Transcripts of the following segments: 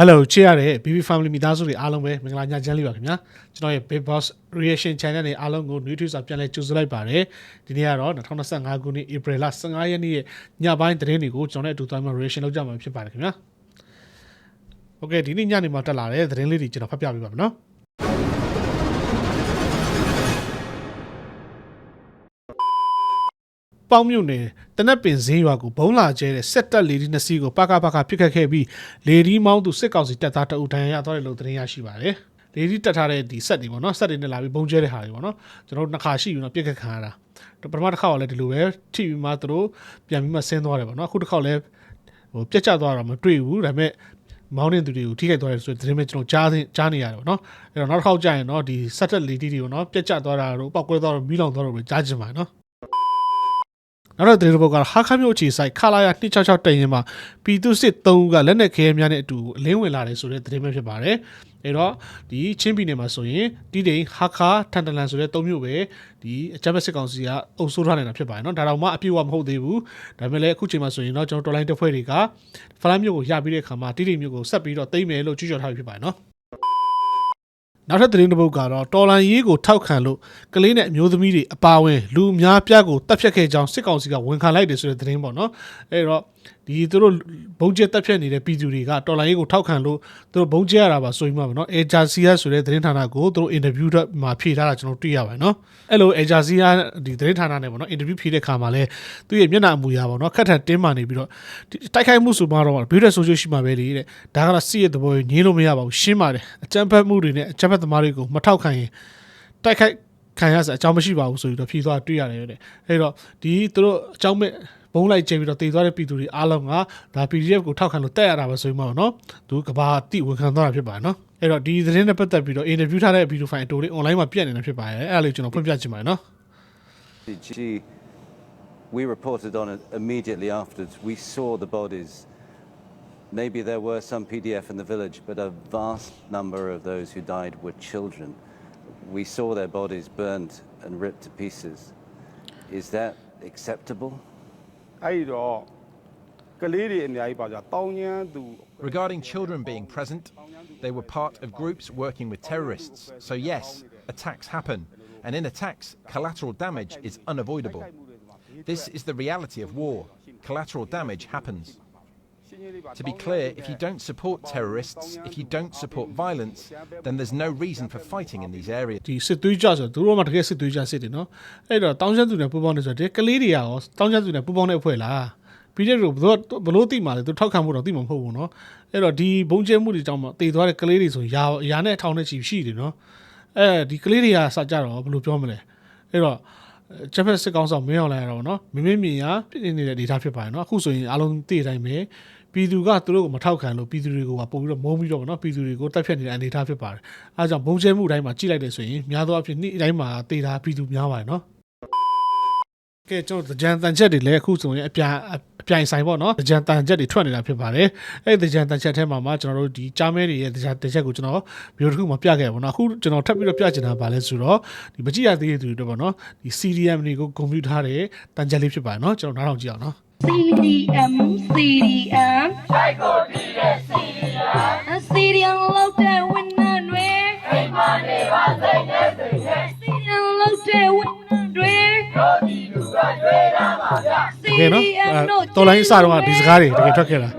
Hello ချစ်ရတဲ့ BB Family မိသားစုတွေအားလုံးပဲမင်္ဂလာညချမ်းလေးပါခင်ဗျာကျွန်တော်ရဲ့ Big Boss Reaction Channel နဲ့အားလုံးကို New News စာပြန်လဲကြိုဆိုလိုက်ပါတယ်ဒီနေ့ကတော့2025ခုနှစ် April လ15ရက်နေ့ရဲ့ညပိုင်းသတင်းတွေကိုကျွန်တော်နဲ့အတူသွားမှာ reaction လုပ်ကြမှာဖြစ်ပါတယ်ခင်ဗျာ Okay ဒီနေ့ညနေမှာတက်လာတဲ့သတင်းလေးတွေကျွန်တော်ဖတ်ပြပေးပါမယ်နော် ပေါင်းမြုပ်နယ်တနက်ပင်ဈေးရွာကိုဘုံလာကျဲတဲ့စက်တက်လေဒီနှစ်စီးကိုပကပကပြစ်ခတ်ခဲ့ပြီးလေဒီမောင်းသူစစ်ကောင်စီတပ်သားတအုပ်တန်းရသွားတယ်လို့သတင်းရရှိပါတယ်။လေဒီတက်ထားတဲ့ဒီဆက်တွေပေါ့နော်ဆက်တွေနဲ့လာပြီးဘုံကျဲတဲ့ဟာတွေပေါ့နော်ကျွန်တော်တို့နှစ်ခါရှိပြီနော်ပြစ်ခတ်ခံရတာပထမတစ်ခါကလည်းဒီလိုပဲထိပြီးမှသူတို့ပြန်ပြီးမှဆင်းသွားတယ်ပေါ့နော်အခုတစ်ခါလည်းဟိုပြက်ကျသွားတာမတွေ့ဘူးဒါပေမဲ့မောင်းနေသူတွေကိုထိခိုက်သွားတယ်ဆိုတဲ့သတင်းပဲကျွန်တော်ကြားသိကြားနေရတယ်ပေါ့နော်အဲ့တော့နောက်တစ်ခေါက်ကြာရင်တော့ဒီဆက်တက်လေဒီတွေကိုနော်ပြက်ကျသွားတာတို့ပောက်ကွဲသွားတော့မီးလောင်သွားတော့ပဲကြားချင်ပါတယ်နော် နောက်တော့ဒေသဘောကဟာခါမျိုးအခြေဆိုင်ခလာရ266တရင်မှာပီတုစစ်3ဦးကလက်နက်ခဲယမ်းများနဲ့အတူအလင်းဝင်လာတယ်ဆိုတဲ့သတင်းပဲဖြစ်ပါတယ်။အဲတော့ဒီချင်းပြည်နယ်မှာဆိုရင်တီတိန်ဟာခါထန်တလန်ဆိုတဲ့3မျိုးပဲဒီအကြမ်းဖက်စစ်ကောင်စီကအုပ်ဆိုးထားနေတာဖြစ်ပါတယ်နော်။ဒါတော့မှအပြည့်အဝမဟုတ်သေးဘူး။ဒါပေမဲ့လည်းအခုချိန်မှာဆိုရင်တော့ကျွန်တော်တော်လိုင်းတပ်ဖွဲ့တွေကဖလိုင်းမျိုးကိုရပြီးတဲ့အခါမှာတီတိန်မျိုးကိုဆက်ပြီးတော့သိမ်းမယ်လို့ကြွေးကြော်ထားပြီးဖြစ်ပါတယ်နော်။ နောက်ထပ်သတင်းတစ်ပုဒ်ကတော့တော်လန်ရေးကိုထောက်ခံလို့ကလေးနဲ့အမျိုးသမီးတွေအပါအဝင်လူအများပြားကိုတပ်ဖြတ်ခဲ့ကြောင်းစစ်ကောင်စီကဝန်ခံလိုက်တယ်ဆိုတဲ့သတင်းပေါ့နော်အဲ့တော့ ဒီသူတို့ဘုံကျက်တပ်ဖြတ်နေတဲ့ပြည်သူတွေကတော်လန်ရေးကိုထောက်ခံလို့သူတို့ဘုံကျက်ရတာပါဆိုပြီးမှပေါ့နော်အေဂျာစီယာဆိုတဲ့သတင်းဌာနကိုသူတို့အင်တာဗျူးမှာဖြေထားတာကျွန်တော်တွေ့ရပါတယ်နော်အဲ့လိုအေဂျာစီယာဒီသတင်းဌာနနဲ့ပေါ့နော်အင်တာဗျူးဖြေတဲ့ခါမှာလဲသူ့ရဲ့မျက်နှာအမူအရာပေါ့နော်ခက်ထန်တင်းမာနေပြီးတော့ဒီတိုက်ခိုက်မှုဆိုမှတော့ဘီရက်ဆိုရှယ်ရှိမှာပဲလေတဲ့ဒါကတော့စီးရဲ့သဘောကိုညင်းလို့မရပါဘူးရှင်းပါတယ်အကြမ်းဖက်မှုတွေနဲ့အကြမ်းဖက်သမားတွေကိုမထောက်ခံရင်တိုက်ခိုက်ခံရစအကြောင်းမရှိပါဘူးဆိုပြီးတော့ဖြေသွားတွေ့ရတယ်တဲ့အဲ့တော့ဒီသူတို့အကြောင်းမဲ့ ဘုံလိုက်ကျပြီးတော့တည်သွားတဲ့ပြည်သူတွေအားလုံးကဒါ PDF ကိုထောက်ခံလို့တက်ရတာပဲဆိုပြီးမှတော့နော်သူကဘာတိဝန်ခံသွားတာဖြစ်ပါတယ်နော်အဲ့တော့ဒီသတင်းနဲ့ပတ်သက်ပြီးတော့ interview ထားတဲ့ဗီဒီယိုဖိုင်အတူလေး online မှာပြတ်နေတာဖြစ်ပါတယ်အဲ့ဒါလေးကျွန်တော်ဖွင့်ပြချင်ပါတယ်နော် She, we reported on it immediately afterwards. We saw the bodies. Maybe there were some PDF in the village, but a vast number of those who died were children. We saw their bodies burned and ripped to pieces. Is that acceptable? အဲ့ဒီတော့ကလေးတွေအများကြီးပါကြတောင်းကျမ်းသူ Regarding children being present, they were part of groups working with terrorists. So, yes, attacks happen. And in attacks, collateral damage is unavoidable. This is the reality of war. Collateral damage happens. To be clear, if you don't support terrorists, if you don't support violence, then there's no reason for fighting in these areas. ဒီစစ်သွေးကြဆိုသူတို့မှတကယ်စစ်သွေးကြစစ်တယ်နော်အဲ့တော့တောင်းချမ်းသူနဲ့ပူပေါင်းနေဆိုတော့ဒီကလေးတွေကရောတောင်းချမ်းသူနဲ့ပူပေါင်းတဲ့အဖွဲ့လားပြီးတဲ့တော့ဘလို့ဘလို့တိမှလဲသူထောက်ခံမှုတော့တိမှမဟုတ်ဘူးနော်အဲ့တော့ဒီဘုံကျဲမှုတွေကြောင့်မှတည်သွားတဲ့ကလေးတွေဆိုရာရာနဲ့ထောင်နဲ့ချီရှိတယ်နော်အဲဒီကလေးတွေကစကြတော့ဘယ်လိုပြောမလဲအဲ့တော့ချက်ဖက်စစ်ကောင်းဆောင်မင်းအောင်လိုက်ရတော့နော်မင်းမင်းမြင်ရပြည့်နေတဲ့ data ဖြစ်ပါတယ်နော်အခုဆိုရင်အားလုံးသိတဲ့အတိုင်းပဲ ပြည်သူကသူတို့ကိုမထောက်ခံလို့ပြည်သူတွေကိုပို့ပြီးတော့မုန်းပြီးတော့နော်ပြည်သူတွေကိုတက်ဖြတ်နေတဲ့အနေအထားဖြစ်ပါတယ်အဲဒါကြောင့်ဘုံကျဲမှုတိုင်းမှာကြည့်လိုက်တယ်ဆိုရင်များသောအားဖြင့်နေ့တိုင်းမှာတေတာပြည်သူများပါတယ်နော်ကဲကျွန်တော်ကြံတန်ချက်တွေလည်းအခုဆိုရင်အပြိုင်အပြိုင်ဆိုင်ပေါ့နော်ကြံတန်ချက်တွေထွက်နေတာဖြစ်ပါတယ်အဲ့ဒီကြံတန်ချက်ထဲမှာမှကျွန်တော်တို့ဒီကြားမဲတွေရဲ့ကြံတန်ချက်ကိုကျွန်တော်ဗီဒီယိုတစ်ခုမှာပြခဲ့ပါတော့အခုကျွန်တော်ထပ်ပြီးတော့ပြချင်တာပါလဲဆိုတော့ဒီမကြည့်ရသေးတဲ့သူတွေတော့ပေါ့နော်ဒီ CDM တွေကိုကွန်ပျူတာတွေတန်ချက်လေးဖြစ်ပါတယ်နော်ကျွန်တော်နားထောင်ကြည့်အောင်နော် CDM CDM ဆိုင်ကိုတီးတဲ့ CDM CDM လောက်တဲ့ဝန်ထမ်းတွေအိမ်မနေပါစိတ်နဲ့စိတ်နဲ့ CDM လောက်တဲ့ဝန်ထမ်းတွေတို့ဒီလူကတွေးတာပါဗျတကယ်နော်အဲတော်လိုင်းအစားတော့ဒီစကားတွေတကယ်ထွက်ခဲ့တာ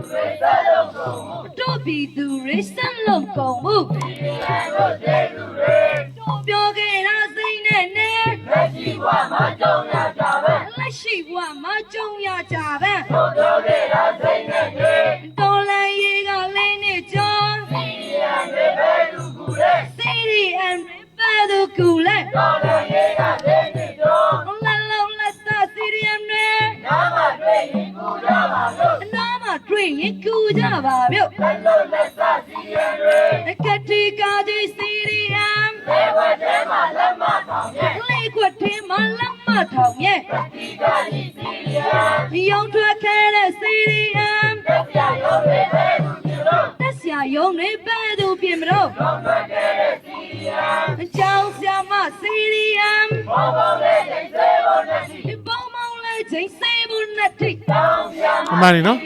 တို့ပြည်သူတွေစမ်းလုံးကုန်မှုတို့ပြော ကြုံရကြပဲတို့ပြောခဲ့တာစိတ်နဲ့နဲ့တော်လန်ရေးကလေးနဲ့ကြောင်း CDM တွေပဲသူကူလဲ CDM တွေပဲသူကူလဲတော်လန်ရေးကလေးနဲ့ကြောင်းလလုံးလက်သာ CDM တွေနားမှာတွေ့ရင်ကူကြပါလို့နားမှာတွေ့ရင်ကူကြပါမြို့ကတိကာကြီး CDM လေးခွက်ထဲမှာလက်မထောင်ရဲ့လေးခွက်ထဲမှာလက်မထောင်ရဲ့ကတိကာကြီး CDM ရုံထွက်ခဲ့တဲ့ CDM တက်ပြရုံတွေပဲသူပြင်လို့တက်ဆရာရုံတွေပဲသူပြင်မလို့ရုံထွက်ခဲ့တဲ့ CDM အကြောင်းဆရာမ CDM ဘောဘောလေးချိန်စေဖို့နဲ့တိဘောမောင်လေးချိန်စေဖို့နဲ့တိကြောင်းဆရာမအမှန်နေနော်ကျောင်းဆရာကြီး CDM ဘောလန်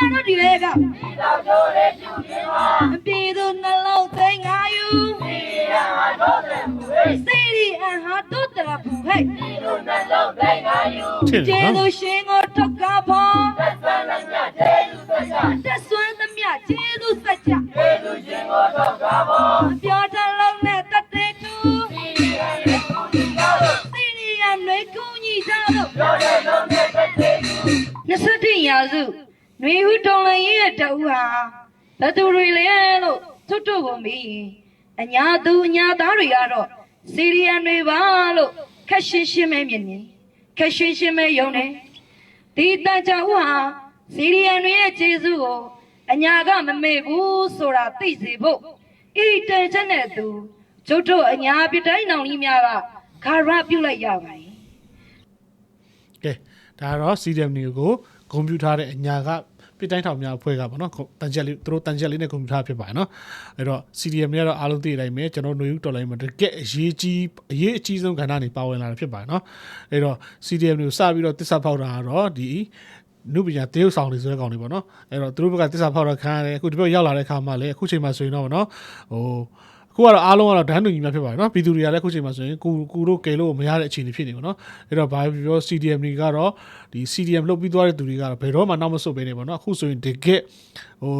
တို့တွေကဒီတော့ချိုးရပြုတ်မှာအပြေသူနှလုံးသိငါယူစီရီယံဟာတို့တယ်မှုဟဲ့စီရီယံဟာတို့တယ်မှုဟဲ့ဒီလိုနှလုံးသိငါယူချစ်ကျေတယ်နော်သူရှင်ကိုထုတ်ကားဖို့သက်ဆွမ်းသမျှကျေသူစကြသက်ဆွမ်းသမျှကျေသူစကြကျေသူရှင်ကိုထုတ်ကားဖို့ပြောတလုံးနဲ့တတ်တဲ့သူစီရီယံရဲ့ကိုကြီးကြတော့စီရီယံတွေကိုကြီးကြတော့ပြောတဲ့လုံးနဲ့တတ်တဲ့သူ21ရာစု ຫນွေဦးတော်လည်းရဲ့တူဟာဘသူတွေလဲလို့ထွတ်ထွတ်ကုန်ပြီအညာသူအညာသားတွေကတော့စီရီယံတွေပါလို့ခက်ရှင်းရှင်းပဲမြင်နေခက်ရှင်းရှင်းပဲယုံတယ်ဒီတန်ချာဦးဟာစီရီယန်တွေရဲ့ကျေးဇူးကိုအညာကမမေ့ဘူးဆိုတာသိစေဖို့ဤတန်ချက်နဲ့သူကျုပ်တို့အညာပြတိုင်းနောင်ကြီးများကခါရပြုတ်လိုက်ရပါတယ်ကဲဒါကတော့ CDM တွေကိုဂုဏ်ပြုထားတဲ့အညာက ပြတိုင်းထောင်များအဖွဲ့ကပေါ့နော်တန်ချက်လေးသူတို့တန်ချက်လေးနဲ့ဂုဏ်ပြုထားဖြစ်ပါတယ်နော်အဲ့တော့ CDM တွေကတော့အားလုံးသိတဲ့အတိုင်းပဲကျွန်တော်ຫນွေဦးတော်လိုင်းမှာတကယ်အရေးကြီးအရေးအကြီးဆုံးကဏ္ဍနေပါဝင်လာတာဖြစ်ပါတယ်နော်အဲ့တော့ CDM တွေကိုစပြီးတော့တစ္ဆာဖောက်တာကတော့ဒီနုပညာတေးဥဆောင်တွေဆိုတဲ့ကောင်တွေပေါ့နော်အဲ့တော့သူတို့ဘက်ကတစ္ဆာဖောက်တော့ခံရတယ်အခုဒီဘက်ရောက်လာတဲ့ခါမှလည်းအခုချိန်မှဆိုရင်တော့ပေါ့နော်ဟိုအခုကတော့အားလုံးကတော့ဒန်းတူညီများဖြစ်ပါတယ်နော်ပြည်သူတွေကလည်းအခုချိန်မှာဆိုရင်ကိုကိုတို့ကယ်လို့မရတဲ့အခြေအနေဖြစ်နေပါတော့အဲ့တော့ဘာဖြစ်ပြော CDM တွေကတော့ ဒီ CDM လုပ်ပြီးသွားတဲ့သူတွေကတော့ဘယ်တော့မှနောက်မဆုတ်ဘဲနေပါတော့အခုဆိုရင်တကယ်ဟို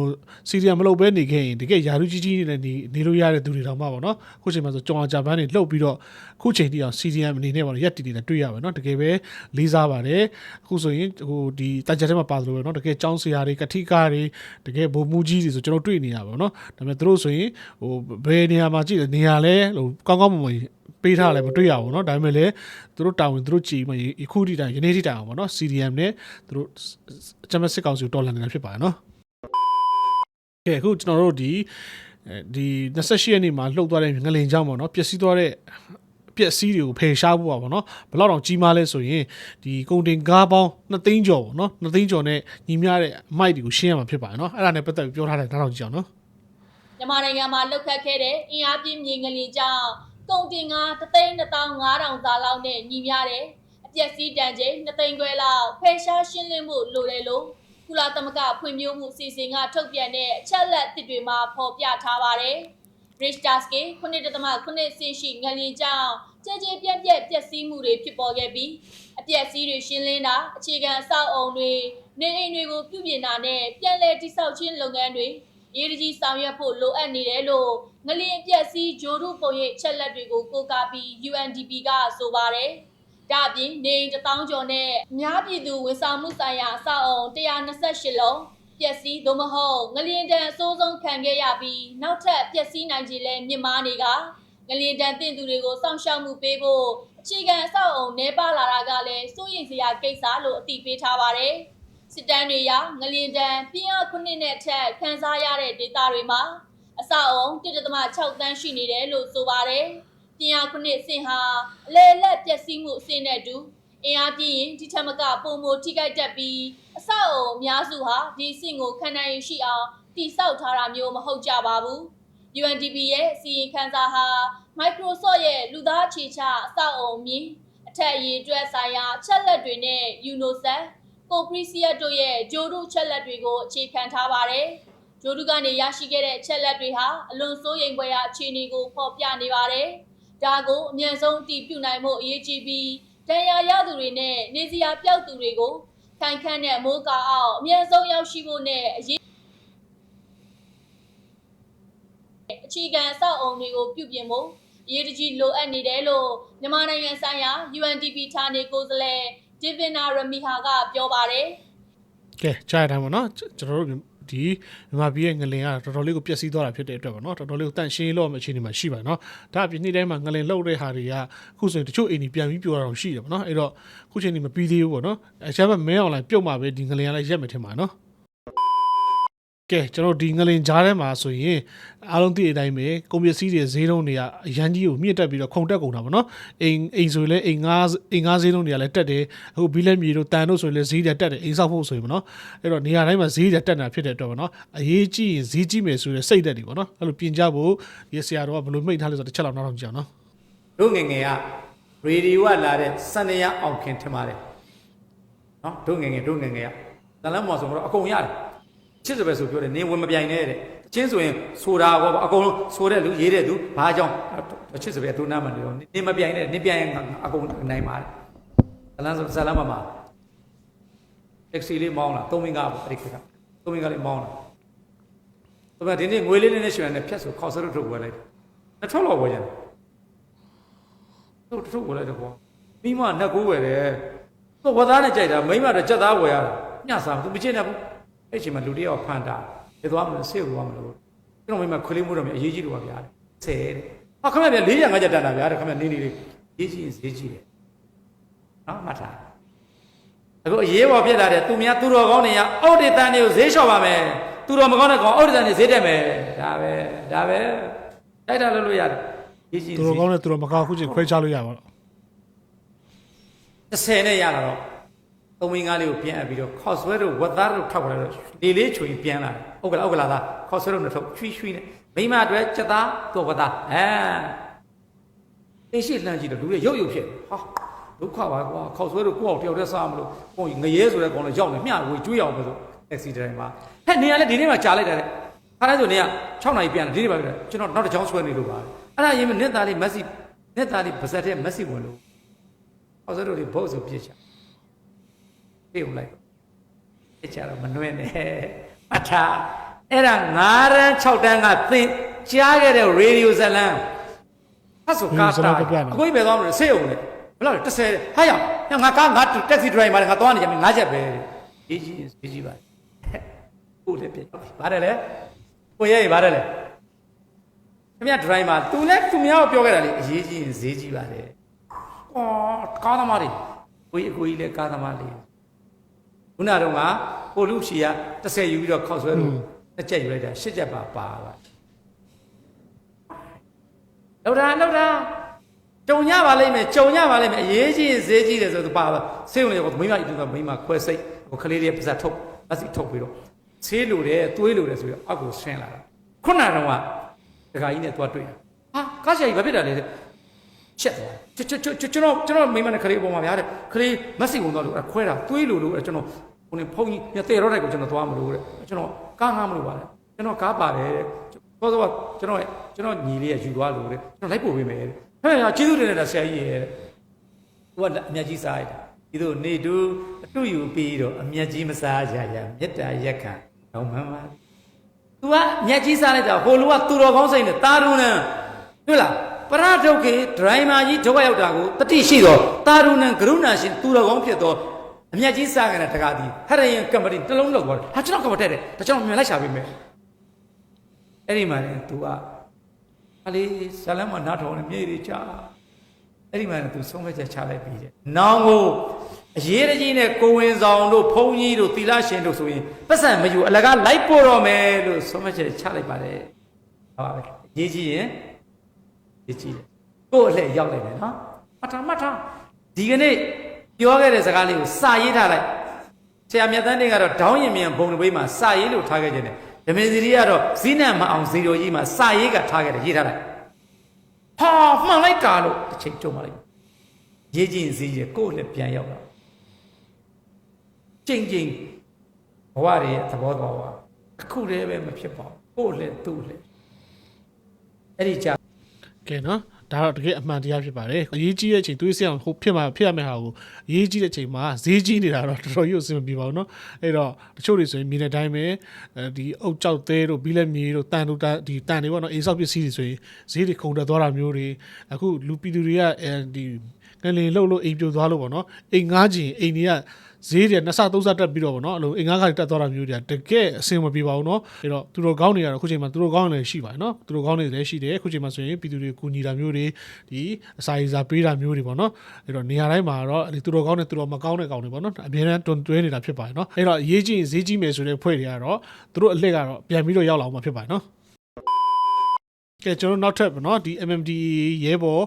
CDM မလုပ်ဘဲနေခဲ့ရင်တကယ်ယာရုကြီးကြီးနဲ့နေနေလို့ရတဲ့သူတွေတောင်မှပေါ့နော်အခုချိန်မှာဆိုကြောင်ဂျပန်တွေလှုပ်ပြီးတော့အခုချိန်ထိအောင် CDM အနေနဲ့ပေါ့နော်ရက်တီတီနဲ့တွေ့ရပါတော့တကယ်ပဲလေးစားပါတယ်အခုဆိုရင်ဟိုဒီတကြက်ထဲမှာပါသလိုပဲနော်တကယ်ចောင်းဆရာတွေကတိကားတွေတကယ်ဘုံမူကြီးတွေဆိုကျွန်တော်တွေ့နေရပါတော့နော်ဒါပေမဲ့သူတို့ဆိုရင်ဟိုဘယ်နေရာမှာကြည့်လဲနေရာလဲဟိုကောင်းကောင်းမွန်မွန် ပေးထားလဲမတွေ့ရဘူးเนาะဒါပေမဲ့လည်းသူတို့တာဝန်သူတို့ကြည်မယခုထိတိုင်ယနေ့ထိတိုင်အောင်ပေါ့เนาะ CDM နဲ့သူတို့အချမ်းမစစ်ကောင်စီကိုတော်လှန်နေတာဖြစ်ပါတယ်เนาะကဲအခုကျွန်တော်တို့ဒီအဲဒီ28ရက်နေ့မှာလှုပ်သွားတဲ့ငလင်ကြောင်းပေါ့เนาะပျက်စီးသွားတဲ့ပျက်စီးတွေကိုဖယ်ရှားဖို့ပါပေါ့เนาะဘယ်လောက်တောင်ကြီးမားလဲဆိုရင်ဒီကုန်တင်ကားပေါင်း2သိန်းကျော်ပေါ့เนาะ2သိန်းကျော်နဲ့ညီမျှတဲ့အမိုက်တွေကိုရှင်းရမှာဖြစ်ပါတယ်เนาะအဲ့ဒါနဲ့ပတ်သက်ပြီးပြောထားတဲ့နောက်တော့ကြည့်အောင်เนาะ မြန်မာနိုင်ငံမှာလှုပ်ခတ်ခဲ့တဲ့အင်အားပြင်းမြေငလျင်ကြောင့် ကုန်တင်ကား3,500စာလောက်နဲ့ညီမျှတဲ့အပျက်စီးတန်ချိန်2သိန်းခွဲလောက်ဖယ်ရှားရှင်းလင်းမှုလိုတယ်လို့ကုလသမဂ္ဂဖွံ့ဖြိုးမှုအစီအစဉ်ကထုတ်ပြန်တဲ့အချက်အလက်အသစ်တွေမှာဖော်ပြထားပါတယ်။ Richter scale 9.9ဆင့်ရှိငလျင်ကြောင့်ကြဲကြဲပြန့်ပြန့်ပျက်စီးမှုတွေဖြစ်ပေါ်ခဲ့ပြီးအပျက်စီးတွေရှင်းလင်းတာအခြေခံအဆောက်အုံတွေနေအိမ်တွေကိုပြုပြင်တာနဲ့ပြန်လည်တိစောက်ခြင်းလုပ်ငန်းတွေ ရေးကြီးဆောင်ရွက်ဖို့လိုအပ်နေတယ်လို့ငလျင်ပြက်စီးဂျိုရုပုံရိပ်ချက်လက်တွေကိုကိုးကားပြီး UNDP ကဆိုပါတယ်။ဒါ့အပြင်နေအိမ်တစ်သောင်းကျော်နဲ့အများပြည်သူဝန်ဆောင်မှုဆိုင်ရာအဆောက်အုံ128လုံးပျက်စီးသို့မဟုတ်ငလျင်တန်အဆိုးဆုံးခံခဲ့ရပြီးနောက်ထပ်ပျက်စီးနိုင်ခြင်းလဲမြင့်မားနေကငလျင်တန်တင့်သူတွေကိုစောင့်ရှောက်မှုပေးဖို့အခြေခံအဆောက်အုံနှဲပါလာတာကလည်းစိုးရိမ်စရာကိစ္စလို့အသိပေးထားပါတယ်။ စစ်တမ်းတွေရငလျင်တန်ပြင်းအားခုနှစ်နဲ့အထက်ခန်းစားရတဲ့ဒေသတွေမှာအဆောက်အုံ1.6တန်းရှိနေတယ်လို့ဆိုပါတယ်။ပြင်းအားခုနှစ်အဆင့်ဟာအလဲလက်ပျက်စီးမှုအဆင့်နဲ့အတူအင်အားပြင်းရင်ဒီထက်မကပုံမထိခိုက်တတ်ပြီးအဆောက်အုံအများစုဟာဒီအဆင့်ကိုခံနိုင်ရရှိအောင်တည်ဆောက်ထားတာမျိုးမဟုတ်ကြပါဘူး။ UNDP ရဲ့စီရင်ခန်းစာဟာ Microsoft ရဲ့လူသားခြေချအဆောက်အုံမြင်အထက်အရေးအတွက်ဆိုင်ရာအချက်လက်တွေနဲ့ UNOCEF ကိုပရီစီယက်တို့ရဲ့ဂျိုဒုချက်လက်တွေကိုအခြေခံထားပါတယ်။ဂျိုဒုကနေရရှိခဲ့တဲ့ချက်လက်တွေဟာအလွန်စိုးရိမ်ဖွယ်ရာအခြေအနေကိုဖော်ပြနေပါတယ်။ဒါကိုအမြန်ဆုံးတည်ပြုနိုင်မှုအရေးကြီးပြီးဒဏ်ရာရသူတွေနဲ့နေစရာပျောက်သူတွေကိုခိုင်ခန့်တဲ့အမိုးကာအောက်အမြန်ဆုံးရောက်ရှိဖို့နဲ့အရေးအခြေခံအဆောက်အုံတွေကိုပြုပြင်ဖို့အရေးတကြီးလိုအပ်နေတယ်လို့မြန်မာနိုင်ငံဆိုင်ရာ UNDP ဌာနေကိုယ်စားလှယ် Divina Ramiha ကပြောပါတယ်ကဲကြားရတိုင်းပေါ့နော်ကျွန်တော်တို့ဒီမြန်မာပြည်ရဲ့ငလင်ကတော်တော်လေးကိုပျက်စီးသွားတာဖြစ်တဲ့အတွက်ပေါ့နော်တော်တော်လေးကိုတန့်ရှင်းလို့မယ့်အခြေအနေမှာရှိပါတယ်နော်ဒါအပြင်နေ့တိုင်းမှာငလင်လှုပ်တဲ့ဟာတွေကခုဆိုရင်တချို့အိမ်ကြီးပြန်ပြီးပြိုတာတော့ရှိတယ်ပေါ့နော်အဲ့တော့ခုချိန်ဒီမပြီးသေးဘူးပေါ့နော်အချမ်းမင်းအောင်လိုင်းပြုတ်မှာပဲဒီငလင်ကလည်းရက်မယ်ထင်ပါနော် ကဲကျွန်တော်ဒီငလင်ကြားထဲမှာဆိုရင်အားလုံးသိတဲ့အတိုင်းပဲကွန်ပျူတာတွေဈေးနှုန်းတွေကအရန်ကြီးကိုမြင့်တက်ပြီးတော့ခုန်တက်ကုန်တာပေါ့နော်အိမ်အိမ်ဆိုရင်လည်းအိမ်ငါးအိမ်ငါးဈေးနှုန်းတွေကလည်းတက်တယ်အခုဘီလက်မြေတို့တန်တို့ဆိုရင်လည်းဈေးတွေတက်တယ်အိမ်ဆောက်ဖို့ဆိုရင်ပေါ့နော်အဲ့တော့နေရာတိုင်းမှာဈေးတွေတက်နေတာဖြစ်တဲ့အတွက်ပေါ့နော်အရေးကြီးရင်ဈေးကြီးမယ်ဆိုရင်စိတ်တက်တယ်ပေါ့နော်အဲ့လိုပြင်ကြဖို့ဒီဆရာတော်ကဘယ်လိုမိတ်ထားလဲဆိုတော့တစ်ချက်လောက်နောက်တော့ကြည့်အောင်နော်တို့ငယ်ငယ်ကရေဒီယိုကလာတဲ့စနေရအောင်ခင်ထင်ပါတယ်နော်တို့ငယ်ငယ်တို့ငယ်ငယ်ကတလန်းမော်ဆိုတော့အကုန်ရတယ် ချစ်စပဲဆိုပြောတယ်နင်းဝင်မပြိုင်နဲ့တဲ့ချင်းဆိုရင်ဆိုတာကောအကုန်လုံးဆိုတဲ့လူရေးတဲ့သူဘာကြောင့်ချစ်စပဲသူနားမလို့နင်းမပြိုင်နဲ့နင်းပြိုင်ရင်အကုန်နိုင်ပါတယ်တလန်းဆိုဇလန်းမမှာတက်ဆီလေးမောင်းလာသုံးမင်းကားပေါ့အဲ့ဒီခေတ်ကသုံးမင်းကားလေးမောင်းလာသူကဒီနေ့ငွေလေးလေးနဲ့ရွှေနဲ့ဖြတ်ဆိုခေါက်စရုပ်ထုတ်ဝယ်လိုက်နှစ်ထောက်လောက်ဝယ်ရတယ်တို့တို့ဝယ်လိုက်တော့ကွာမိမနှစ်ကိုးဝယ်တယ်သူဝသားနဲ့ကြိုက်တာမိမတော့ကြက်သားဝယ်ရတာညစားမသူမချစ်နဲ့ဘူး အဲ့ချိန်မှာလူတယောက်ဖန်တာဒီသွားမလို့ဆေးကိုသွားမလို့ကျွန်တော်မိမခွေးလေးမိုးတော့မြအရေးကြီးတော့ပါဗျာဆယ်တဲ့ဟောခမရဗျ400 500တန်တာဗျာတဲ့ခမရနေနေလေးရေးကြီးရင်ဈေးကြီးတယ်နော်မှတ်ထားအခုအရေးပေါ်ပြက်လာတဲ့သူများသူတော်ကောင်းတွေကအောက်ဒေတန်တွေကိုဈေးလျှော့ပါမယ်သူတော်မကောင်းတဲ့ကောင်အောက်ဒေတန်တွေဈေးတက်မယ်ဒါပဲဒါပဲတိုက်တာလို့လို့ရတယ်ရေးကြီးသူတို့ကောင်းတယ်သူတို့မကောင်းခုချင်းခွဲခြားလို့ရပါတော့30နဲ့ရလာတော့ သုံးမင်းကားလေးကိုပြန်အပ်ပြီးတော့ခေါက်ဆွဲတို့ဝက်သားတို့ထောက်လာတော့လေလေးချွေပြန်လာတယ်ဟုတ်ကလားဟုတ်ကလားသားခေါက်ဆွဲတို့နဲ့ထုတ်ချွီချွီနဲ့မိမအတွက်စက်သားတော့ဝက်သားအဲသိရှိလှမ်းကြည့်တော့လူတွေရုပ်ရုပ်ဖြစ်ဟာဒုက္ခပါကွာခေါက်ဆွဲတို့ကိုယ့်အောင်တယောက်တည်းစားမလို့ဟိုငရဲဆိုတဲ့ကောင်လည်းရောက်နေမျှဝေကျွေးအောင်မလို့တက်ဆီတိုင်းမှာဟဲ့နေရလဲဒီနေ့မှကြာလိုက်တယ်ခါတိုင်းဆိုနေက6နာရီပြန်တယ်ဒီနေ့ပါပြန်ကျွန်တော်နောက်တစ်ချောင်းဆွဲနေလို့ပါအဲ့ဒါရင်မနဲ့သားလေးမက်ဆီနဲ့သားလေးပါဇက်ထဲမက်ဆီဝင်လို့ဟောစတို့တွေဘုတ်ဆိုပြစ်ချ ပြေုံလိုက်ပြစ်ချတော့မနှွဲ့နဲ့မထားအဲ့ဒါ9ရန်6တန်းကသင်ကြားခဲ့တဲ့ရေဒီယိုဇလန်ဟာဆိုကာတာအကိုကြီးပဲသွားမလို့ဆေးုံနဲ့ဘယ်လောက်လဲ30ဟာရောက်ညငါကားငါတက်ဆီဒရိုင်ဘာလဲငါသွားနေကြပြီငါချက်ပဲရေးကြီးရေးကြီးပါကိုလည်းပြဗါတယ်လေကိုရဲဗါတယ်လေခင်ဗျဒရိုင်မှာ तू လည်းသူများကိုပြောခဲ့တာလေအရေးကြီးရင်ဈေးကြီးပါတယ်အော်ကားသမားတွေကိုကြီးအကိုကြီးလည်းကားသမားလေး ခုနတော့ကကိုလူရှီက30ယူပြီးတော့ခောက်ဆွဲလို့တစ်ချက်ယူလိုက်တာ10ချက်ပါပါပါလောက်တာလောက်တာကြုံညပါလိမ့်မယ်ကြုံညပါလိမ့်မယ်အရေးကြီးရင်ဈေးကြီးတယ်ဆိုတော့ပါပါဆေးုံလေးကမိမအတူကမိမခွဲစိတ်ဟိုကလေးတွေပါစပ်ထုတ်မစီထုတ်ပြီးတော့ဆေးလိုတယ်သွေးလိုတယ်ဆိုတော့အောက်ကိုဆင်းလာတာခုနတော့ကဒကာကြီးနဲ့သွားတွေ့တာဟာကားရှာကြီးဘာဖြစ်တာလဲ ချက်သွားကျွန်ကျွန်ကျွန်တော်ကျွန်တော်မိမနဲ့ခလေးပေါ်မှာဗျာတဲ့ခလေးမက်ဆီဝင်သွားလို့ခွဲတာတွေးလို့လို့ကျွန်တော်ဟိုနေဖုန်းကြီးညတဲ့ရောတိုက်ကိုကျွန်တော်သွားမလို့တဲ့ကျွန်တော်ကားငားမလို့ပါတဲ့ကျွန်တော်ကားပါတယ်တဲ့သောသောကျွန်တော်ကျွန်တော်ညီလေးရယူသွားလို့တဲ့ကျွန်တော်လိုက်ပို့ပေးမယ်တဲ့ဟဲ့ကျေးဇူးတင်တဲ့ဆရာကြီးရဲ့တဲ့သူကအမျက်ကြီးစားလိုက်တာဒီလိုနေတူအတူယူပြီးတော့အမျက်ကြီးမစားကြရမေတ္တာရက်ခံတော့မှန်ပါ तू ကမျက်ကြီးစားလိုက်တာဟိုလူကသူတော်ကောင်းစိတ်နဲ့တာရုဏံတွေ့လား ပရဒုက္ခေဒရိုင်မာကြီးဒုက္ခရောက်တာကိုတတိရှိတော့တာရုဏံကရုဏာရှင်သူတော်ကောင်းဖြစ်တော့အမျက်ကြီးစားကြတဲ့တကားဒီဟရယင်ကမ္ပတီတစ်လုံးလောက်သွားတယ်ဟာကျွန်တော်ကမ္ဘာတက်တယ်ဒါကြောင့်မြန်လိုက်ရှာပေးမယ်အဲ့ဒီမှာလေ तू ကအလေးဇလန်းမနားထောင်နေမြေကြီးချအဲ့ဒီမှာ तू ဆုံးဖြတ်ချက်ချလိုက်ပြီးတဲ့နောင်ကိုအရေးတကြီးနဲ့ကိုဝင်ဆောင်တို့ဖုံကြီးတို့သီလရှင်တို့ဆိုရင်ပတ်စံမယူအလကားလိုက်ပို့တော့မယ်လို့ဆုံးဖြတ်ချက်ချလိုက်ပါတယ်ဟုတ်ပါပဲအရေးကြီးရင် ရေးကြည့်တယ်ကိုယ့်အလှည့်ရောက်နေတယ်နော်မှတ်ထားမှတ်ထားဒီကနေ့ပြောခဲ့တဲ့စကားလေးကိုစာရေးထားလိုက်ဆရာမြတ်တန်းတွေကတော့ဒေါင်းရင်မြန်ဘုံတစ်ပိမှာစာရေးလို့ထားခဲ့ကြတယ်ဓမေစီရီကတော့ဇိနံမအောင်ဇီရိုကြီးမှာစာရေးကထားခဲ့တယ်ရေးထားလိုက်ဟာမှန်လိုက်တာလို့တစ်ချိန်ကြုံပါလိုက်ရေးကြည့်ရင်ဇီးရကိုယ့်အလှည့်ပြန်ရောက်လာချိန်ချိန်ဘဝရဲ့သဘောတော်ပါအခုတည်းပဲမဖြစ်ပါဘူးကိုယ့်အလှည့်သူ့အလှည့်အဲ့ဒီကြ ကဲနော်ဒါတော့တကယ်အမှန်တရားဖြစ်ပါတယ်အရေးကြီးတဲ့အချိန်တွေးစရာဟိုဖြစ်မှာဖြစ်ရမယ့်ဟာကိုအရေးကြီးတဲ့အချိန်မှာဈေးကြီးနေတာတော့တော်တော်ကြီးအဆင်မပြေပါဘူးเนาะအဲ့တော့တချို့တွေဆိုရင်မြင်တဲ့အတိုင်းပဲအဲဒီအုတ်ကြောက်သေးတို့ဘီလက်မြေတို့တန်တို့ဒီတန်တွေပေါ့နော်အိမ်ဆောက်ပစ္စည်းတွေဆိုရင်ဈေးတွေခုန်တက်သွားတာမျိုးတွေအခုလူပီသူတွေကအဲဒီငလင်လှုပ်လို့အိမ်ပြိုသွားလို့ပေါ့နော်အိမ်ငားချင်အိမ်တွေက ဈေးတွေနှစ်ဆသုံးဆတက်ပြီးတော့ပေါ့နော်အဲ့လိုအင်္ဂါခါတက်သွားတာမျိုးတွေကတကယ်အဆင်မပြေပါဘူးเนาะအဲ့တော့သူတို့ကောင်းနေရတော့အခုချိန်မှာသူတို့ကောင်းနေလည်းရှိပါတယ်เนาะသူတို့ကောင်းနေလည်းရှိတယ်အခုချိန်မှာဆိုရင်ပြည်သူတွေကိုညီတာမျိုးတွေဒီအစာရေစာပေးတာမျိုးတွေပေါ့နော်အဲ့တော့နေရာတိုင်းမှာတော့ဒီသူတို့ကောင်းနေသူတို့မကောင်းတဲ့ကောင်တွေပေါ့နော်အများအားတွန်တွဲနေတာဖြစ်ပါတယ်เนาะအဲ့တော့အရေးကြီးရင်ဈေးကြီးမယ်ဆိုတဲ့ဖွဲ့တွေကတော့သူတို့အလှည့်ကတော့ပြန်ပြီးတော့ရောက်လာအောင်မှာဖြစ်ပါတယ်เนาะကဲကျွန်တော်နောက်ထပ်ပေါ့နော်ဒီ MMD ရဲဘော်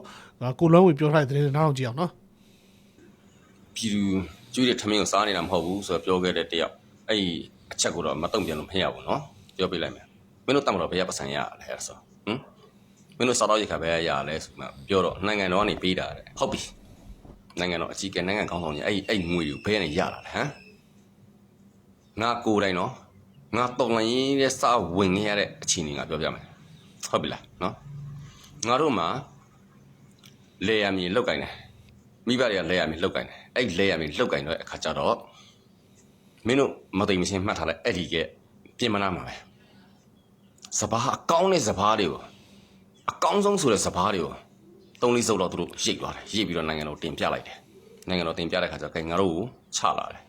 ကိုလွမ်းဝေပြောထားတဲ့သတင်းတွေနောက်အောင်ကြည့်အောင်เนาะ ပြည်သူ ကျူးတဲ့ထမင်းကိုစားနေတာမဟုတ်ဘူးဆိုတော့ပြောခဲ့တဲ့တယောက်အဲ့ဒီအချက်ကိုတော့မတုံ့ပြန်လို့မဖြစ်ရဘူးနော်ပြောပြလိုက်မယ်မင်းတို့တတ်မလို့ဘယ်ရပတ်စံရလဲအဲ့ဒါဆိုဟင်မင်းတို့စားတော့ရခါဘယ်ရလဲဆိုမှပြောတော့နိုင်ငံတော်ကနေပေးတာတဲ့ဟုတ်ပြီနိုင်ငံတော်အကြီးကဲနိုင်ငံကောင်းဆောင်ကြီးအဲ့အဲ့ငွေကိုဘယ်နဲ့ရလာလဲဟမ်ငါကိုယ်တိုင်နော်ငါတော်လိုင်းရင်းတဲ့စာဝင်ခဲ့ရတဲ့အခြေအနေငါပြောပြမယ်ဟုတ်ပြီလားနော်ငါတို့မှာလေယာဉ်မြေလောက်ကင်တယ်မိဘတွေကလေယာဉ်မြေလောက်ကင်တယ် အဲ့လေယာမြေလောက်ကင်တော့အခါကျတော့မင်းတို့မသိမချင်းမှတ်ထားလိုက်အဲ့ဒီကပြင်မနာမှာပဲစပားအကောင်းတဲ့စပားတွေကိုအကောင်းဆုံးဆိုတဲ့စပားတွေကိုသုံးလေးစုပ်တော့သူတို့ရိတ်သွားတယ်ရိတ်ပြီးတော့နိုင်ငံတော်တင်ပြလိုက်တယ်နိုင်ငံတော်တင်ပြတဲ့ခါကျတော့ကဲငါတို့ကိုချလာတယ်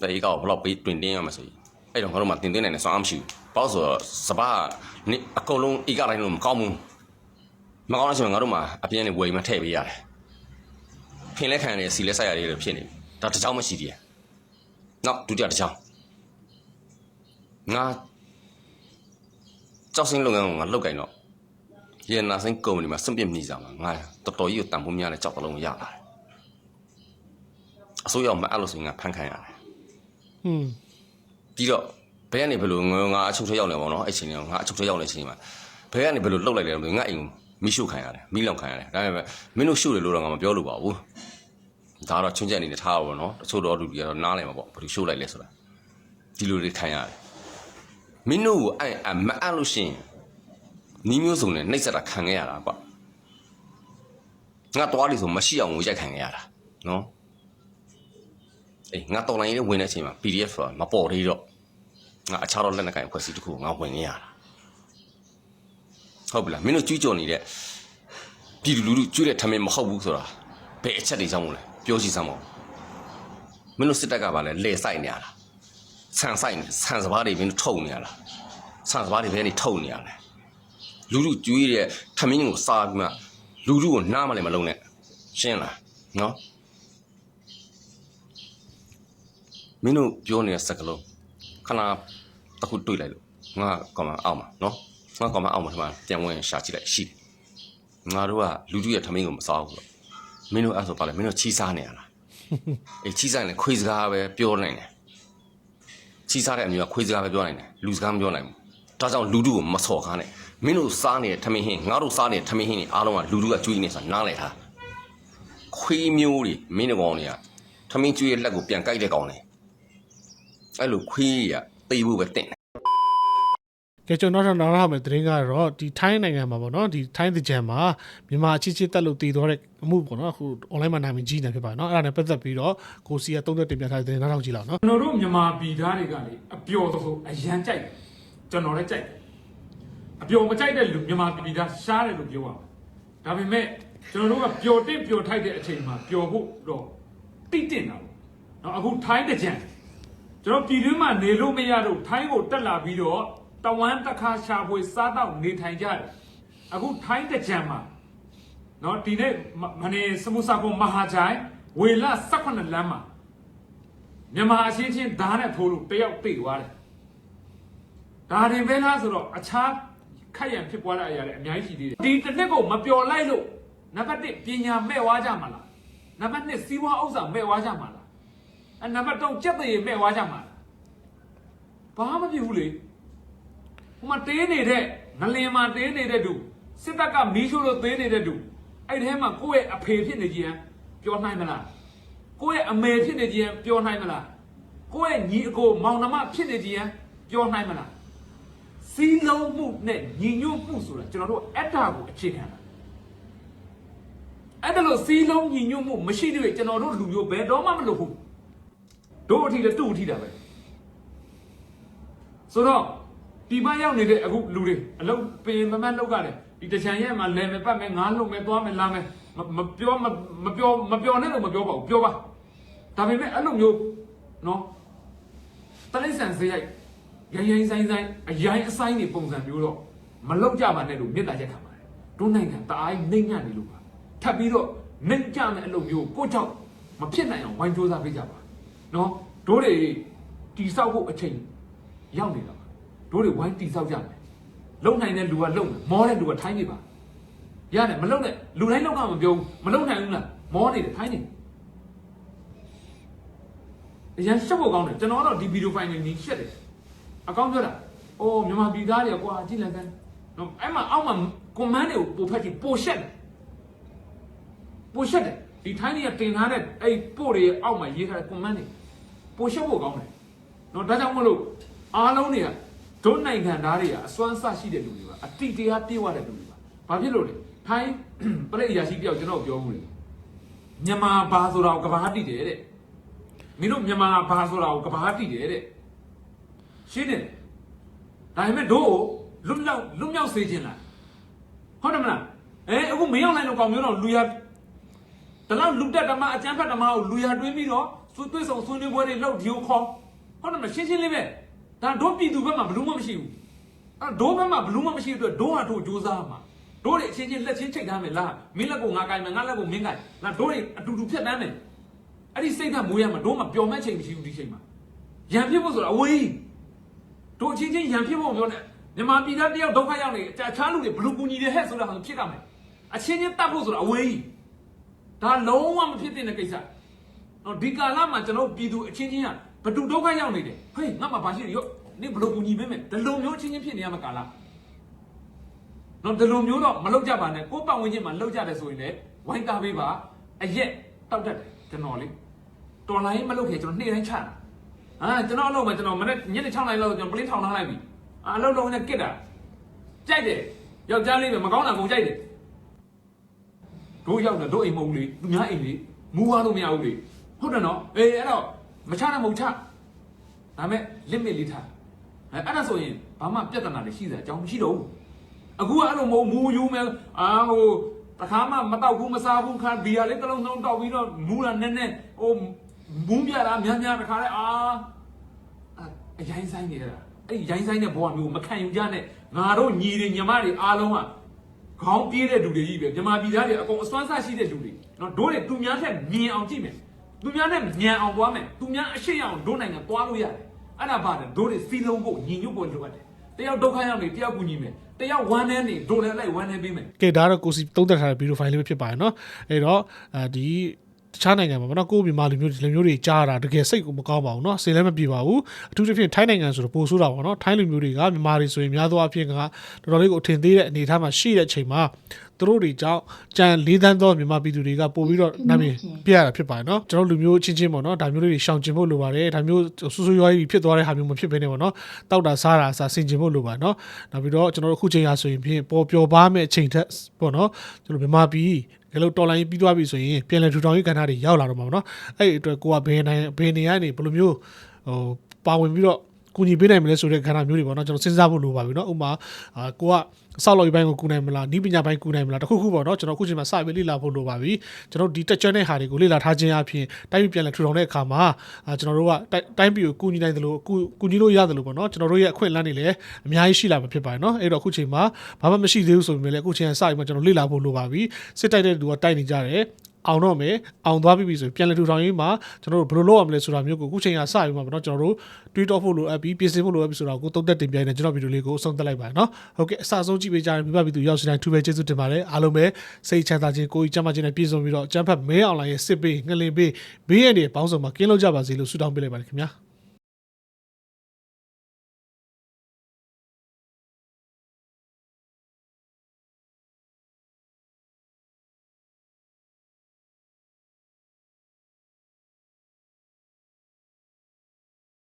တဲ့အေးကောဘလောက်ပေးတွင်တင်းရမှာဆိုရင်အဲ့တော့ငါတို့မှတင်တင်းနိုင်တယ်ဆိုအောင်မရှိဘူးဘာလို့ဆိုတော့စပားနိအကုန်လုံးအေးကတိုင်းလို့မကောင်းဘူးမကောင်းတဲ့ဆိုရင်ငါတို့မှအပြင်းနဲ့ဝယ်မထည့်ပေးရတယ် ဖင်လက်ခံရစီလက်ဆိုင်ရတယ်လို့ဖြစ်နေပြီဒါတစ်ချောင်းမရှိသေးတယ်နောက်ဒုတိယတစ်ချောင်းငါကြောက်စင်းလုပ်ငန်းကိုငါလုပ်ကြင်တော့ရေနာစင်းကုမ္ပဏီမှာစွန့်ပစ်မိစားမှာငါတော်တော်ကြီးကိုတန်ဖိုးများတဲ့ကြောက်တလုံးရလာတယ်အစိုးရမအဲ့လို့ဆိုရင်ငါဖန်ခံရတယ်ဟွန်းပြီးတော့ဘယ်ကနေဘယ်လိုငငါအချုပ်ထဲရောက်နေပါတော့အဲ့ချိန်ကငါအချုပ်ထဲရောက်နေချိန်မှာဘယ်ကနေဘယ်လိုလှုပ်လိုက်လဲလို့ငါအိမ်မိရှုခံရတယ်မိလောင်ခံရတယ်ဒါပေမဲ့မင်းတို့ရှုတယ်လို့တော့ငါမပြောလို့ပါဘူး ဒါတော့ချွန်းချက်အနေနဲ့ထားပါဘောနော်တချို့တော့လူတွေကတော့နားလည်မှာပေါ့ဘယ်လိုရှုလိုက်လဲဆိုတာဒီလိုတွေခံရတယ်မင်းတို့ကိုအဲ့အမအဲ့လို့ရှိရင်နီးမျိုးစုံနဲ့နှိပ်စက်တာခံခဲ့ရတာကွငါသွားလိဆိုမရှိအောင်ကိုရိုက်ခံခဲ့ရတာနော်အေးငါတော်လိုင်းရေးဝင်တဲ့အချိန်မှာ PDF ဆိုတာမပေါ်သေးတော့ငါအခြားတော့လက်နက်ကင်ဖွဲ့စည်းတစ်ခုကိုငါဝင်နေရတာဟုတ်ပြီလားမင်းတို့ကြွကြော်နေတဲ့ပြည်သူလူထုကြွတဲ့ထမင်းမဟုတ်ဘူးဆိုတာဘယ်အချက်တွေကြောင့်မလဲ ပြောစီစမ်းပါဦးမင်းတို့စစ်တပ်ကပါလဲလဲဆိုင်နေရလားဆန်ဆိုင်နေဆန်စပါးတွေမင်းတို့ထုတ်နေရလားဆန်စပါးတွေဘယ်နေထုတ်နေရလဲလူထုကြွေးတဲ့ထမင်းကိုစားပြီးမှလူထုကိုနားမလဲမလုံးနဲ့ရှင်းလားနော်မင်းတို့ပြောနေတဲ့စကားလုံးခဏတစ်ခုတွေ့လိုက်လို့ငါကောင်မအောင်မှာနော်ငါကောင်မအောင်မှာဒီမှာပြန်ဝင်ရှာကြည့်လိုက်ရှိတယ်ငါတို့ကလူတို့ရဲ့ထမင်းကိုမစားဘူးတော့ မင်းတို့အဲ့ဆိုပါလေမင်းတို့ချီးစားနေရလားအေးချီးစားရင်ခွေးစကားပဲပြောနိုင်တယ်ချီးစားတဲ့အမျိုးကခွေးစကားပဲပြောနိုင်တယ်လူစကားမပြောနိုင်ဘူးဒါကြောင့်လူတို့ကိုမစော်ကားနဲ့မင်းတို့စားနေတဲ့ထမင်းဟင်းငါတို့စားနေတဲ့ထမင်းဟင်းတွေအားလုံးကလူတို့ကကျွေးနေဆိုတာနားလည်ထားခွေးမျိုးတွေမင်းတို့ကောင်တွေကထမင်းကျွေးရဲ့လက်ကိုပြန်ကြိုက်တဲ့ကောင်တွေအဲ့လိုခွေးရတေးဖို့ပဲတင်တယ် ကဲကျွန်တော်တို့နောက်နောက်မယ်သတင်းကတော့ဒီထိုင်းနိုင်ငံမှာပေါ့နော်ဒီထိုင်းတကြံမှာမြန်မာအချင်းချင်းတက်လို့တည်သွားတဲ့အမှုပေါ့နော်အခု online မှာနိုင်ဝင်ကြီးနေဖြစ်ပါတယ်နော်အဲ့ဒါနဲ့ပတ်သက်ပြီးတော့ကိုစီကသုံးသက်တင်ပြထားတဲ့သတင်းနောက်ထောင်ကြည့်လောက်နော်ကျွန်တော်တို့မြန်မာပြည်သားတွေကလေအပျော်ဆိုအရန်ကြိုက်တယ်ကျွန်တော်လည်းကြိုက်တယ်အပျော်မကြိုက်တဲ့လူမြန်မာပြည်သားရှားတယ်လို့ပြောရမှာဒါပေမဲ့ကျွန်တော်တို့ကပျော်တင့်ပျော်ထိုက်တဲ့အချိန်မှာပျော်ဖို့တော့တိတင်တာပေါ့နော်အခုထိုင်းတကြံကျွန်တော်ပြည်တွင်းမှာနေလို့မရတော့ထိုင်းကိုတက်လာပြီးတော့ တဝမ်းတစ်ခါရှာဖွေစားတော့နေထိုင်ကြတယ်အခုထိုင်းတကြံမှာနော်ဒီနေ့မမနေ့စမုစာကုမဟာချိုင်ဝေလ18လမ်းမှာမြန်မာအချင်းချင်းဓာတ်နဲ့ထိုးလို့တယောက်တိတ်သွားတယ်ဒါရင်ပဲလားဆိုတော့အခြားခက်ရန်ဖြစ်ပွားတဲ့အရာတွေအများကြီးရှိသေးတယ်ဒီတစ်နှစ်ကိုမပျော်လိုက်လို့နံပါတ်1ပညာမဲ့ဝါကြမှာလားနံပါတ်2စီးပွားဥစ္စာမဲ့ဝါကြမှာလားအဲနံပါတ်3စက်သေးမဲ့ဝါကြမှာလားဘာမှမဖြစ်ဘူးလေ ဟိုမှာတေးနေတဲ့ငလင်မှာတေးနေတဲ့သူစစ်တပ်ကမီးရှို့လို့တေးနေတဲ့သူအဲ့ဒီထဲမှာကိုယ့်ရဲ့အဖေဖြစ်နေခြင်းပြောနိုင်မလားကိုယ့်ရဲ့အမေဖြစ်နေခြင်းပြောနိုင်မလားကိုယ့်ရဲ့ညီအကိုမောင်နှမဖြစ်နေခြင်းပြောနိုင်မလားစီးလုံးမှုနဲ့ညီညွတ်မှုဆိုတာကျွန်တော်တို့အဲ့ဒါကိုအခြေခံတာအဲ့ဒါလို့စီးလုံးညီညွတ်မှုမရှိသေးကျွန်တော်တို့လူမျိုးဘယ်တော့မှမလုပ်ဘူးတို့အထိလည်းသူ့အထိတာပဲဆိုတော့ ဒီမရောက်နေတဲ့အခုလူတွေအလုံးပင်မမတ်လောက်ကလည်းဒီတချံရဲ့မှာလဲမယ်ပတ်မယ်ငားလုံးမယ်သွားမယ်လာမယ်မမပြောမမပြောမပြောနဲ့လို့မပြောပါဘူးပြောပါဒါပေမဲ့အဲ့လိုမျိုးနော်တလိษံစရိုက်ရိုင်းရိုင်းဆိုင်ဆိုင်အရိုင်းအဆိုင်တွေပုံစံမျိုးတော့မလောက်ကြပါနဲ့လို့မေတ္တာရက်ခံပါတယ်တို့နိုင်ငံတအားနှိမ့်ညံ့နေလို့ပါထပ်ပြီးတော့နှိမ့်ကြမယ်အဲ့လိုမျိုးကိုကြောက်မဖြစ်နိုင်အောင်ဝိုင်းကြိုးစားပေးကြပါနော်တို့တွေတိဆောက်ဖို့အချိန်ရောက်နေတာပါ တို့တွေဝိုင်းတိဆောက်ကြမယ်လုံနိုင်တဲ့လူကလုံမယ်မောတဲ့လူကထိုင်းနေပါရတယ်မလုံနဲ့လူတိုင်းလောက်ကမပြောဘူးမလုံနိုင်ဘူးလားမောနေတယ်ထိုင်းနေတယ်အရင်ရှက်ဖို့ကောင်းတယ်ကျွန်တော်ကတော့ဒီဗီဒီယိုဖိုင်တွေနေရှက်တယ်အကောင်းပြောတာအိုးမြန်မာပြည်သားတွေကွာကြည့်လိုက်ကန်နော်နော်အဲ့မှာအောက်မှာ command တွေကိုပို့ဖက်ကြည့်ပို့ရှက်တယ်ပို့ရှက်တယ်ဒီထိုင်းတွေကတင်ထားတဲ့အဲ့ပို့တွေရဲ့အောက်မှာရေးထားတဲ့ command တွေပို့ရှက်ဖို့ကောင်းတယ်နော်ဒါကြောင့်မလို့အားလုံးတွေက ဒုနိုင်ငံသားတွေကအစွမ်းဆရှိတဲ့လူတွေပါအတိတရားပြည့်ဝတဲ့လူတွေပါဘာဖြစ်လို့လဲထိုင်းပြည့်အရာရှိတယောက်ကျွန်တော်ပြောဘူးလေမြန်မာဘာဆိုတာကိုကဘာတိတယ်တဲ့မင်းတို့မြန်မာဘာဆိုတာကိုကဘာတိတယ်တဲ့ရှင်းတယ်ဒါပေမဲ့တို့ကိုလွတ်မြောက်လွတ်မြောက်စေခြင်းလားဟုတ်တယ်မလားအဲအခုမင်းရောက်လိုက်တော့ကောင်မျိုးတော့လူရတလောက်လူတက်ဓမ္မအကျမ်းဖတ်ဓမ္မကိုလူရတွင်းပြီးတော့သူတွေ့ဆုံဆွေးနွေးပွဲတွေလုပ်ဒီကိုခေါ်ဟုတ်တယ်မလားရှင်းရှင်းလေးပဲ ဒါတို့ပြည်သူဘက်မှာဘလို့မှမရှိဘူးအဲဒိုးဘက်မှာဘလို့မှမရှိတဲ့အတွက်ဒိုးဟာတို့စူးစမ်းမှာတို့တွေအချင်းချင်းလက်ချင်းချိတ်ထားမယ်လားမင်းလက်ကိုငါကိုင်မယ်ငါလက်ကိုမင်းကိုင်ငါတို့တွေအတူတူဖြတ်တန်းမယ်အဲ့ဒီစိတ်ဓာတ်မွေးရမှာတို့မှပျော်မဲ့ချိန်မရှိဘူးဒီချိန်မှာရံပြစ်ဖို့ဆိုတာအဝေးတို့အချင်းချင်းရံဖြစ်ဖို့ပြောနေမြန်မာပြည်သားတယောက်ဒုက္ခရောက်နေအခြားလူတွေဘလူကူညီတယ်ဟဲ့ဆိုတာဖြစ်ကြမယ်အချင်းချင်းတတ်ဖို့ဆိုတာအဝေးကြီးဒါလုံးဝမဖြစ်သင့်တဲ့ကိစ္စနော်ဒီကာလမှာကျွန်တော်ပြည်သူအချင်းချင်းက ဘတူဒုက္ခရောက်နေတယ်ဟေးငါမှဘာရှိရရောနေဘလူကူညီပေးမယ်ဒီလိုမျိုးအချင်းချင်းဖြစ်နေရမှာကာလနော်ဒီလိုမျိုးတော့မလုပ်ကြပါနဲ့ကိုယ့်ပတ်ဝန်းကျင်မှာလုပ်ကြတယ်ဆိုရင်လည်းဝိုင်းကားပေးပါအရက်တောက်တတ်တယ်ကျွန်တော်လေတော်လိုင်းမလုပ်ခင်ကျွန်တော်နေ့တိုင်းချတာအာကျွန်တော်အလုပ်မှာကျွန်တော်မနေ့ညနေ6နာရီလောက်ကျွန်တော်ပလင်းထောင်ထားလိုက်ပြီအာအလုပ်လုံးနဲ့ကစ်တာကြိုက်တယ်ယောက်ျားလေးပဲမကောင်းတာကုန်ကြိုက်တယ်တို့ရောက်တယ်တို့အိမ်မဟုတ်ဘူးလေသူများအိမ်လေမူသွားလို့မရဘူးလေဟုတ်တယ်နော်အေးအဲ့တော့ မချနဲ့မဟုတ်ချဒါမဲ့ limit လေးထားအဲအဲ့ဒါဆိုရင်ဘာမှပြဿနာတွေရှိစရာအကြောင်းမရှိတော့ဘူးအခုကအဲ့လိုမဟုတ်မူယူမယ်အာဟိုတခါမှမတော့ဘူးမစားဘူးခါဘီယာလေးတစ်လုံးလုံးတောက်ပြီးတော့မူလာနဲ့နဲ့ဟိုမူးပြတာများများတခါလဲအာအရိုင်းဆိုင်နေတာအဲ့ဒီရိုင်းဆိုင်တဲ့ဘဝမျိုးမခံယူကြနဲ့ငါတို့ညီတွေညီမတွေအားလုံးကခေါင်းပြေးတဲ့လူတွေကြီးပဲမြန်မာပြည်သားတွေအကုန်အစွမ်းဆရှိတဲ့လူတွေနော်တို့တွေသူများထက်မြင်အောင်ကြည့်မယ် သူများနဲ့ညံအောင်သွားမယ်သူများအရှိအောင်တို့နိုင်ငံသွားလို့ရတယ်အဲ့ဒါပါတယ်တို့တွေစီလုံးဖို့ညီညွတ်ဖို့လိုအပ်တယ်တယောက်ဒုက္ခရောက်နေတယောက်ကူညီမယ်တယောက်ဝမ်းနေနေတို့လည်းလိုက်ဝမ်းနေပေးမယ် ကဲဒါတော့ကိုစီသုံးသက်ထားတဲ့ဗီဒီယိုဖိုင်လေးပဲဖြစ်ပါတယ်เนาะအဲ့တော့အဲဒီ တခြားနိုင်ငံမှာပေါ့နော်ကိုယ့်မြန်မာလူမျိုးဒီလူမျိုးတွေကြားတာတကယ်စိတ်ကိုမကောင်းပါဘူးเนาะစိတ်လည်းမပြေပါဘူးအထူးသဖြင့်ထိုင်းနိုင်ငံဆိုတော့ပိုဆိုးတာပေါ့နော်ထိုင်းလူမျိုးတွေကမြန်မာတွေဆိုရင်များသောအားဖြင့်ကတော်တော်လေးကိုအထင်သေးတဲ့အနေအထားမှာရှိတဲ့အချိန်မှာသူတို့တွေကြောင့်ကြံလေးသန်းသောမြန်မာပြည်သူတွေကပို့ပြီးတော့နာမည်ပြရတာဖြစ်ပါတယ်เนาะကျွန်တော်လူမျိုးချင်းချင်းပေါ့နော်ဒါမျိုးလေးတွေရှောင်ကျင်ဖို့လိုပါတယ်ဒါမျိုးဆူဆူရွားကြီးဖြစ်သွားတဲ့ဟာမျိုးမဖြစ်ဘဲနဲ့ပေါ့နော်တောက်တာစားတာအစားဆင်ကျင်ဖို့လိုပါเนาะနောက်ပြီးတော့ကျွန်တော်တို့အခုချိန်ရာဆိုရင်ဖြင့်ပေါ်ပျော်ပါမဲ့အချိန်ထက်ပေါ့နော်ကျွန်တော်မြန်မာပြည် ဒီလိုတော်လိုင်းပြီးသွားပြီဆိုရင်ပြန်လည်ထူထောင်ရေးကဏ္ဍတွေရောက်လာတော့မှာပေါ့နော်အဲ့ဒီအတွက်ကိုကဘယ်နိုင်ဘယ်နေရာနေဘယ်လိုမျိုးဟိုပါဝင်ပြီးတော့ကူညီပေးနိုင်မလဲဆိုတဲ့ကဏ္ဍမျိုးတွေပေါ့နော်ကျွန်တော်စဉ်းစားဖို့လိုပါပြီနော်ဥပမာကိုက အဆောက်အအုံပိုင်းကိုကူနိုင်မလားနီးပညာပိုင်းကူနိုင်မလားတခုခုပေါ့နော်ကျွန်တော်အခုချိန်မှာစပြီးလေ့လာဖို့လိုပါပြီကျွန်တော်ဒီတက်ချွန်းတဲ့ဟာတွေကိုလေ့လာထားခြင်းအပြင်တိုင်းပြည်ပြန်လည်ထူထောင်တဲ့အခါမှာကျွန်တော်တို့ကတိုင်းပြည်ကိုကူညီနိုင်သလိုကူကူညီလို့ရတယ်လို့ပေါ့နော်ကျွန်တော်တို့ရဲ့အခွင့်အလမ်းတွေလည်းအများကြီးရှိလာမှာဖြစ်ပါတယ်နော်အဲ့တော့အခုချိန်မှာဘာမှမရှိသေးဘူးဆိုပေမဲ့လည်းအခုချိန်ကစပြီးမှကျွန်တော်လေ့လာဖို့လိုပါပြီစစ်တိုက်တဲ့လူကတိုက်နေကြတယ် အောင်တော့မယ်အောင်သွားပြီပြီဆိုရင်ပြန်လည်ထူထောင်ရေးမှာကျွန်တော်တို့ဘယ်လိုလုပ်ရမလဲဆိုတာမျိုးကိုအခုချိန်ကစပြီးမှပေါ့နော်ကျွန်တော်တို့တွေးတောဖို့လိုအပ်ပြီးပြင်ဆင်ဖို့လိုအပ်ပြီးဆိုတော့ကိုသုံးသက်တင်ပြနေကျွန်တော်ဗီဒီယိုလေးကိုအဆုံးသတ်လိုက်ပါတယ်နော်ဟုတ်ကဲ့အစဆုံးကြည့်ပေးကြတဲ့မိဘပြည်သူရောက်စီတိုင်းထူပဲကျေးဇူးတင်ပါတယ်အားလုံးပဲစိတ်ချမ်းသာခြင်းကိုယ်ကြီးကျန်းမာခြင်းနဲ့ပြည့်စုံပြီးတော့အကျန်းဖတ်မဲအွန်လိုင်းရဲ့စစ်ပေးငလင်ပေးဘေးရန်တွေပေါင်းစုံမှာကင်းလို့ကြပါစေလို့ဆုတောင်းပေးလိုက်ပါတယ်ခင်ဗျာ